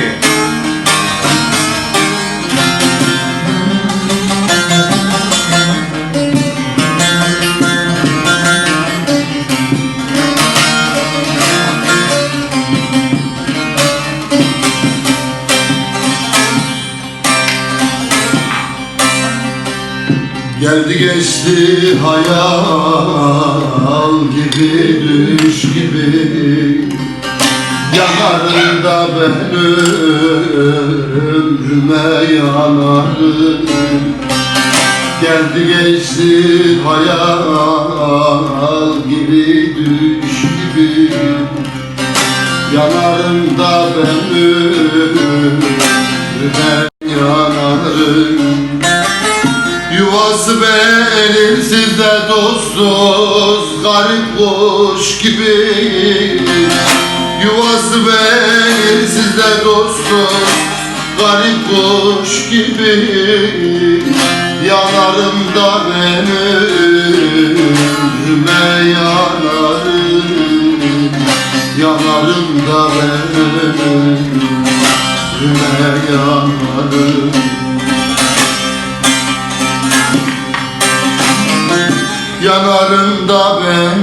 ki. Geldi geçti hayal gibi düş gibi Yanarında ben ömrüme yanarım Geldi geçti hayal gibi düş gibi Yanarında ben ömrüme yanarım Yuvası belirsiz de dostuz Garip kuş gibi Yuvası bensizler dostum Garip kuş gibi. Yanarım da ben ömrüme yanarım Yanarım. Da ben ömrüme yanarım Yanarım. Da ben